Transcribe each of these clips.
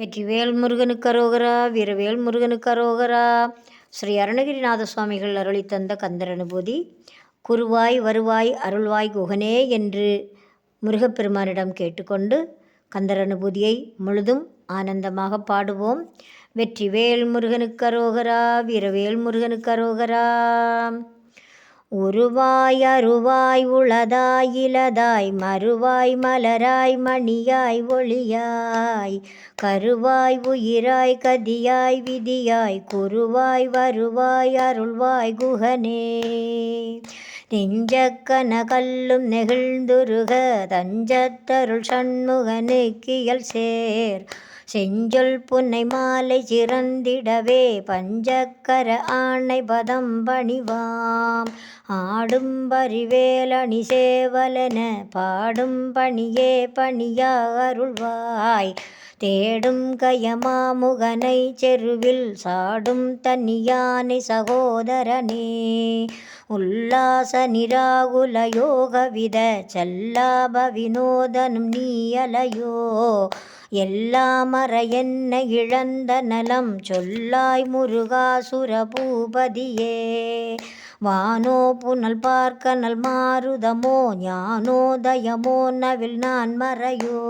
வெற்றிவேல் முருகனுக்கு அரோகரா வீரவேல் முருகனுக்கு அரோகரா. ஸ்ரீ அருணகிரிநாத சுவாமிகள் அருளி தந்த கந்தர் அனுபூதி. குருவாய் வருவாய் அருள்வாய் குகனே என்று முருகப்பெருமானிடம் கேட்டுக்கொண்டு கந்தர் அனுபூதியை முழுதும் ஆனந்தமாக பாடுவோம். வெற்றிவேல் முருகனுக்கு அரோகரா வீரவேல் முருகனுக்கு அரோகரா. உருவாய் அருவாய் உளதாய் இலதாய் மறுவாய் மலராய் மணியாய் ஒளியாய் கருவாய் உயிராய் கதியாய் விதியாய் குருவாய் வருவாய் அருள்வாய் குகனே. நெஞ்சக்கன கல்லும் நெகிழ்ந்துருக தஞ்சத்தருள் சண்முகனுக்கியல் சேர். செஞ்சொல் புன்னை மாலை சிறந்திடவே பஞ்சக்கர ஆணை பதம் பணிவாம் ஆடும் பரிவேலணி சேவலன பாடும் பணியே பணியா அருள்வாய். தேடும் கயமாமுகனை செருவில் சாடும் தன்னியானை சகோதரனே. உல்லாச நிராகுல யோகவித செல்லாப வினோதனும் நீயலையோ எல்லாமற என்ன இழந்த நலம் சொல்லாய் முருகாசுர பூபதியே வானோ புனல் பார்க்கனல் மாறுதமோ ஞானோதயமோ நவில் நான் மறையோ.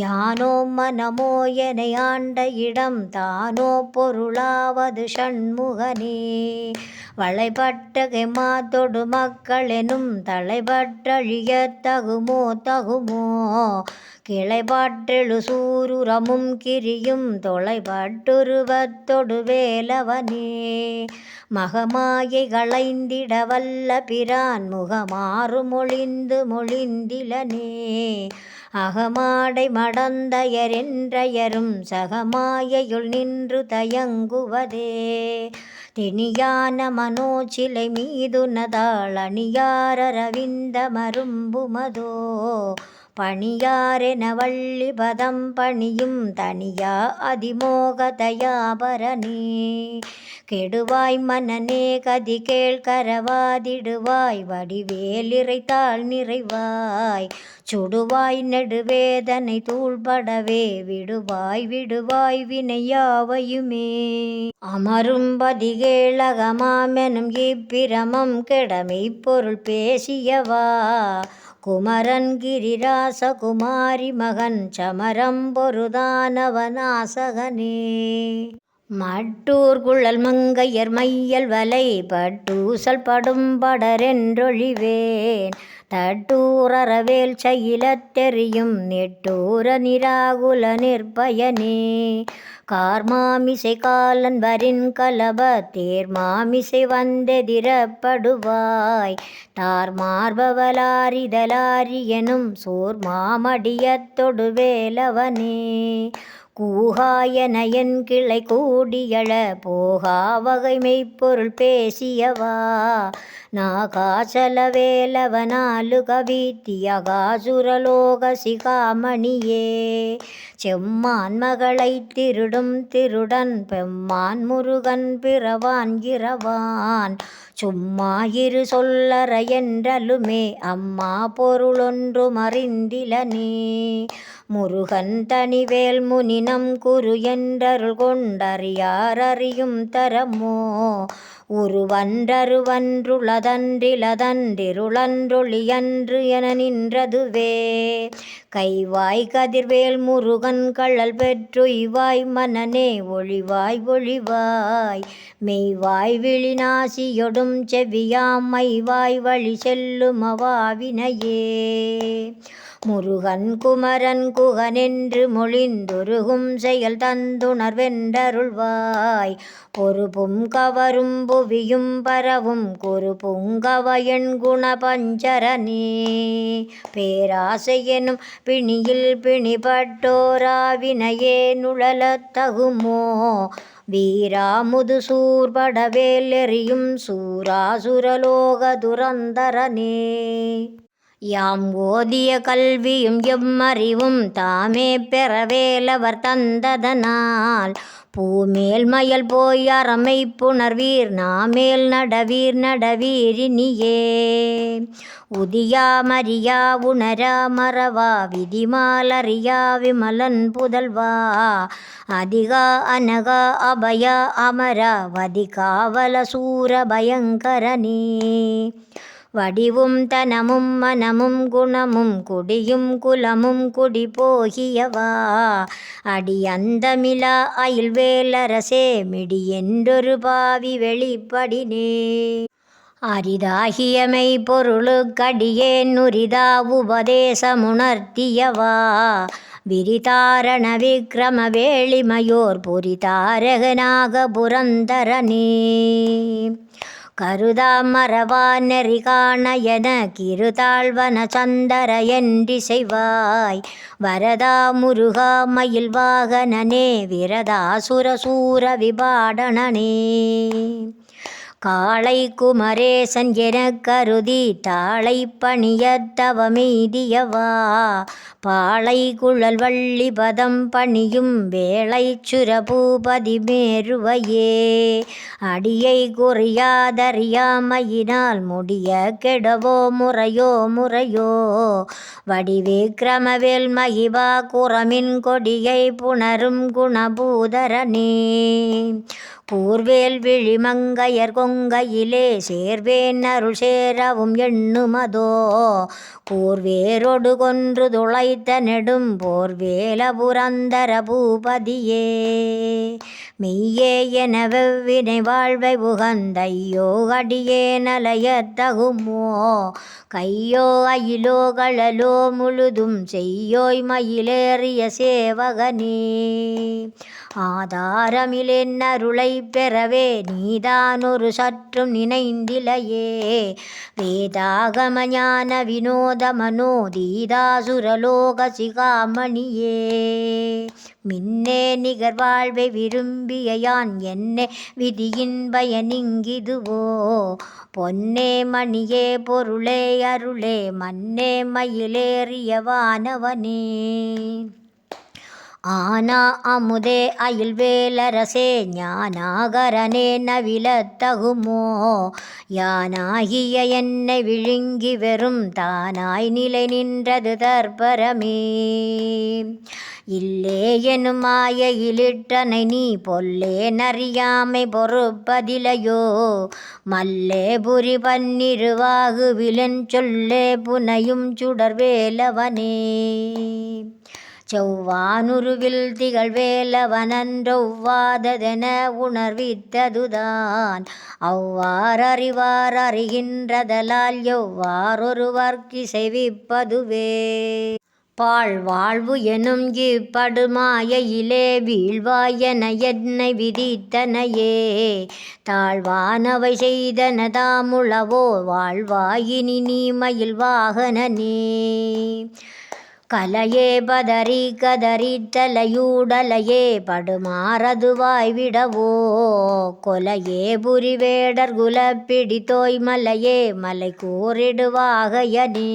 யானோ மனமோ என ஆண்ட இடம் தானோ பொருளாவது ஷண்முகனே வளைபட்ட மாத்தொடு மக்களெனும் தலைபற்றழிய தகுமோ தகுமோ. கிளைபாற்றெழு சூருரமும் கிரியும் தொலைபாட்டுருவத்தொடு வேலவனே. மகமாயை களைந்திட வல்ல பிரான் முகமாறு மொழிந்து மொழிந்திலனே. அகமாடை மடந்தயரென்றயரும் சகமாயையுள் நின்று தயங்குவதே. திணியான மனோச்சிலை மீதுனதாள் அணியாரரவிந்த மரும்புமதோ. பணியாரென வள்ளி பதம் பணியும் தனியா அதிமோக தயாபரனே. கெடுவாய் மனநே கதி கேள் கரவாதிடுவாய் வடிவேல் இறைத்தாள் நிறைவாய். சுடுவாய் நெடுவேதனை தூள்படவே விடுவாய் விடுவாய் வினையாவையுமே. அமரும் பதிகேளகமாமெனும் இப்பிரமம் கிடமை பொருள் பேசியவா. குமரன் கிரிராச குமாரி மகன் சமரம் பொருதானவனாசகனே மட்டூர் குழல் மங்கையர் மையல் வலை பட்டூசல் படும் படரென்றொழிவேன் தட்டூரறவேல் செயலத்தெறியும் நெட்டூர நிராகுல நிர்பயனே கார்மாமிசை காலன் வரின் கலப தேர்மாமிசை வந்தெதிரப்படுவாய். தார் மார்பவலாரிதலாரி எனும் சோர் மாமடியத்தொடு வேலவனே கூகாயன கிளை கூடியழ போகா வகை மெய்ப்பொருள் பேசியவா. நாகாசல வேலவனாலு சிகாமணியே செம்மான் மகளை திருடும் திருடன் பெம்மான் முருகன் பிறவான் இரவான். சும்மா இரு சொல்லற என்றலுமே அம்மா பொருளொன்று மறிந்திலனே. முருகன் தனிவேல் முனினம் குரு என்றருள் கொண்டறியார் அறியும் தரமோ. உருவன்றருவன்றுளதன்றிலதன்றிருளன்றொளியன்று என நின்றதுவே. கைவாய் கதிர்வேல் முருகன் கள்ளல் பெற்று இவாய் மனநே ஒளிவாய் ஒளிவாய். மெய்வாய் விழிநாசியொடும் செவியாம் மைவாய் வழி செல்லுமவாவினையே முருகன் குமரன் குகனென்று மொழிந்துருகும் செயல் தந்துணர்வென்றருள்வாய். பொறுப்பும் கவரும் புவியும் பரவும் குரு புங்கவயன் குண பஞ்சரனே பேராசையெனும் பிணியில் பிணிபட்டோராவினையே நுழலத்தகுமோ வீராமுது சூர்படவேல் எறியும் சூராசுரலோக துரந்தரனே. யாம் ஓதிய கல்வியும் எம்மறிவும் தாமே பெறவேலவர் தந்ததனால். பூமேல் மயல் போய் அறமை புணர்வீர் நாமேல் நடவீர் நடவீரினியே உதியா மரியா உணரா மறவா விதிமாலறியா விமலன் புதல்வா. அதிகா அனகா அபயா அமரா வதிகாவல சூர பயங்கரனே. வடிவும் தனமும் மனமும் குணமும் குடியும் குலமும் குடி போகியவா. அடி அந்தமிலா அயில்வேலரசே மிடி என்றொரு பாவி வெளிப்படினே. அரிதாகியமை பொருளுக்கடியேன் உரிதா உபதேசமுணர்த்தியவா. விரிதாரண விக்ரம வேளிமையோர் புரிதாரகனாக புரந்தரனே. கருதா மரவா என கிருதாழ்வன சந்தர என்றிசைவாய் வரதா முருகா மயில் வாகனனே விரதா சுரசூர விபாடனனே. காளை குமரேசன் என கருதி தாளை பணியத்தவமீதியவா பாளை குழல் வள்ளி பதம் பணியும் வேளை சுரபூபதி மேருவையே. அடியை குறியாதறியாமையினால் முடிய கெடவோ முறையோ முறையோ? வடிவிக்ரமவேல் மகிவா குரமின் கொடியை புணரும் குணபூதரனே. கூர்வேல் விழிமங்கையர் கொங்க கொங்கையிலே சேர்வேன் அருள் சேரவும் எண்ணுமதோ? கூர்வேரொடு கொன்று துளைத்த நெடும் போர்வேல புரந்தர பூபதியே. மெய்யே என வெவ்வினை வாழ்வை உகந்தையோ அடியே நலைய தகுமோ? கையோ அயிலோ கழலோ முழுதும் செய்யோய் மயிலேறிய சேவகனே. ஆதாரமிலென் அருளை பெறவே நீதான் ஒரு சற்றும் நினைந்திலையே. வேதாகம ஞான வினோத மனோதீதாசுரலோக சிகாமணியே. மின்னே நிகர் வாழ்வை விரும்பிய யான் என்னே விதியின் பயனிங்கிதுவோ பொன்னே மணியே பொருளே அருளே மன்னே மயிலேறிய வானவனே. ஆனா அமுதே அயில்வேலரசே ஞானாகரனே நவிலத்தகுமோ? யானாகிய என்னை விழுங்கி வெறும் தானாய் நிலை நின்றது தற்பரமே. இல்லே எனும் மாயையிலிட்டனை நீ பொல்லே நறியாமை பொறுப்பதிலையோ? மல்லே புரி பன்னிருவாகு விலன் சொல்லே புனையும் சுடர்வேலவனே. செவ்வானுருவில் திகழ்வேலவனன்றொவ்வாததென உணர்வித்ததுதான். அவ்வாறறிவார் அறிகின்றதலால் எவ்வாறொருவர்க்கு செவிப்பதுவே பாழ் வாழ்வு எனும் இப்படுமாயிலே வீழ்வாயன என்னை விதித்தனையே. தாழ்வானவை செய்தன தாமுளவோ வாழ்வாயினி நீ மயில் வாகனனே. கலையே பதறி கதறி தலையூடலையே படுமாறதுவாய் விடவோ? கொலையே புரிவேடர் குலப்பிடி தோய்மலையே மலை கூறிடுவாகையனே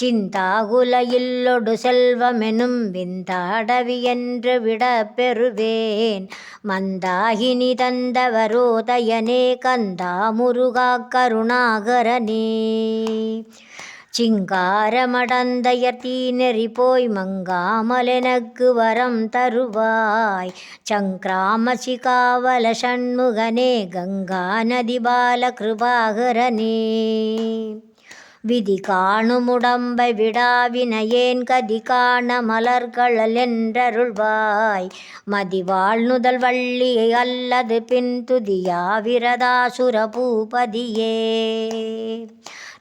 சிந்தாகுலையில்லொடு செல்வமெனும் விந்தாடவி என்று விட பெறுவேன் மந்தாகினி தந்தவரோதயனே கந்தா முருகா கருணாகரனே. சிங்காரமடந்தையர் தீநெறி போய் மங்காமலெனக்கு வரம் தருவாய். சங்கிராம சிகாவல சண்முகனே கங்கா நதி பால கிருபாகரனே. விதி காணுமுடம்பை விடாவினையேன் கதி காண மலர்களல் என்றருள்வாய். மதிவாழ் நுதல் வள்ளியை அல்லது பின் துதியா விரதாசுர பூபதியே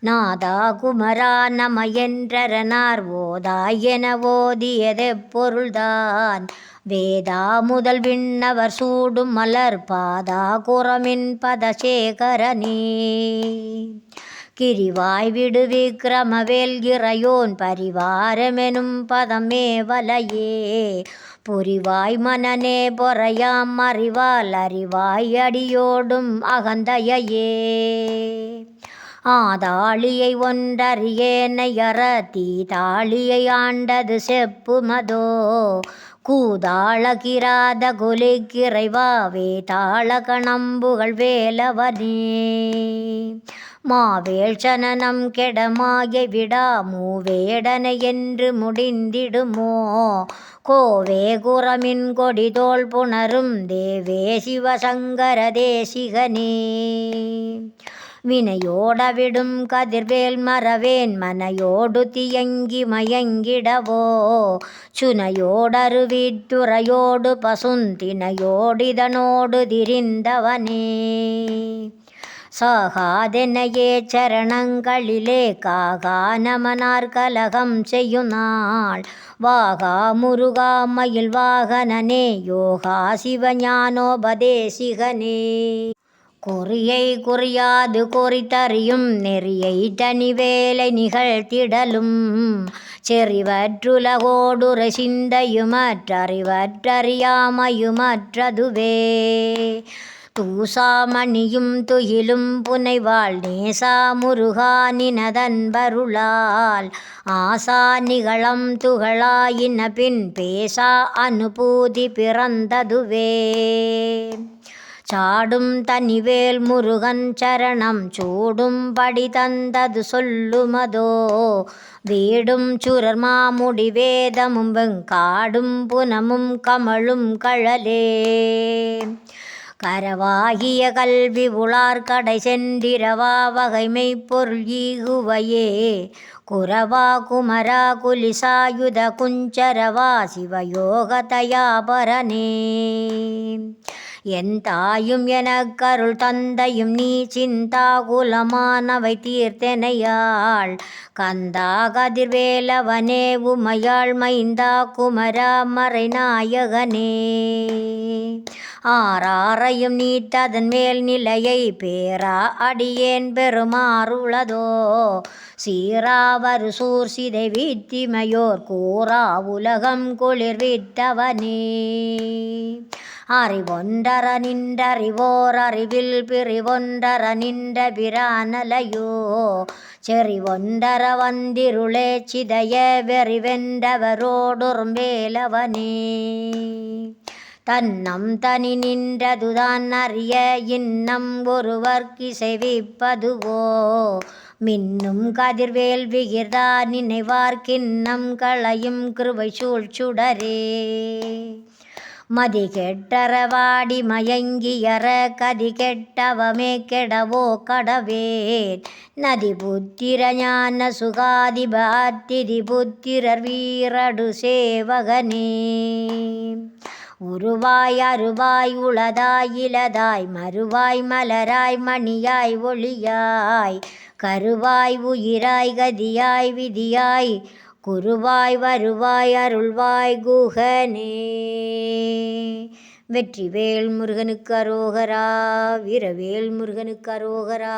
நாதா குமரா நம என்றரனார் ஓதாய் என ஓதியதெப்பொருள்தான் வேதா முதல் விண்ணவர் சூடும் மலர் பாதா குரமின் பதசேகரனே கிரிவாய் விடு விக்கிரமவேல் இறையோன் பரிவாரமெனும் பதமே வலையே. புரிவாய் மனநே பொறையாம் அறிவால் அறிவாய் அடியோடும் அகந்தையே ஆதாளியை ஒன்றறியேனை அறத்தி தாளியை ஆண்டது செப்புமதோ கூதாளகிராத குலிக்கிறைவாவே தாளகணம்புகள் வேலவனே. மாவேழ்ச்சனம் சனனம் கெடமாய விடாமோ வேடனை என்று முடிந்திடுமோ. கோவே குரமின் கொடிதோள் புணரும் தேவே சிவசங்கர தேசிகனே. வினையோடவிடும் கதிர்வேல் மறவேன் மனையோடு தியங்கி மயங்கிடவோ? சுனையோடருவித்துறையோடு பசுந்தினையோடிதனோடு திரிந்தவனே. சாகாதெனையே சரணங்களிலே காகா நமனார் கலகம் செய்யும் நாள் வாகா முருகா மயில் வாகனனே யோகா சிவஞானோபதேசிகனே. குறியை குறியாது குறித்தறியும் நெறியை தனிவேலை நிகழ்த்திடலும். செறிவற்றுலகோடுற சிந்தையுமற்றறிவற்றறியாமையுமற்றதுவே. தூசாமணியும் துயிலும் புனைவாள் நேசா முருகானினதன்பருளால் ஆசா நிகழம் துகளாயின பின் பேசா அனுபூதி பிறந்ததுவே. சாடும் தனிவேல் முருகன் சரணம் சூடும்படி தந்தது சொல்லுமதோ? வீடும் சுரர் மாமுடி வேதமும் வெங்காடும் புனமும் கமழும் கழலே. கரவாகிய கல்வி உளார் கடை சென்றிரவா வகைமை பொருள் ஈகுவையே. குரவா குமரா குலிசாயுத குஞ்சரவா சிவயோகதயாபரனே என் தாயும் எனக்கருள் தந்தையும் நீ சிந்தாகுலமானவை தீர்த்தெனையாள் கந்தா கதிர்வேலவனே உமையாள் மைந்தா குமரா மறைநாயகனே ஆறாரையும் நீத்ததன் மேல் நிலையை பேரா அடியேன் பெருமாறுளதோ சீராவரு சூர் சிதை வீத்திமையோர் கூறா உலகம் குளிர் விட்டவனே அறிவொன்றர நின்றறிவோர் அறிவில் பிரிவொன்றர நின்ற பிரானலையோ செறிவொன்றர வந்திருளே சிதைய வெறிவென்றவரோடொரும் வேலவனே. தன்னம் தனி நின்றதுதான் அறிய இன்னம் ஒருவர்க்கு செவிப்பதுவோ மின்னும் கதிர்வேல் விகிர்தார் நினைவார் கிண்ணம் களையும் கிருவை சூழ்ச்சுடரே மதி கெட்டரவாடி மயங்கியற கதி கெட்டவமே கெடவோ கடவேன் நதி புத்திர ஞான சுகாதி பாத்திதி புத்திரர் வீரடு சேவகனே. உருவாய் அருவாய் உளதாய் இலதாய் மறுவாய் மலராய் மணியாய் ஒளியாய். கருவாய் உயிராய் கதியாய் விதியாய் குருவாய் வருவாய் அருள்வாய் குகனே. வெற்றிவேல் முருகனுக்கு அரோகரா வீரவேல் முருகனுக்கு அரோகரா.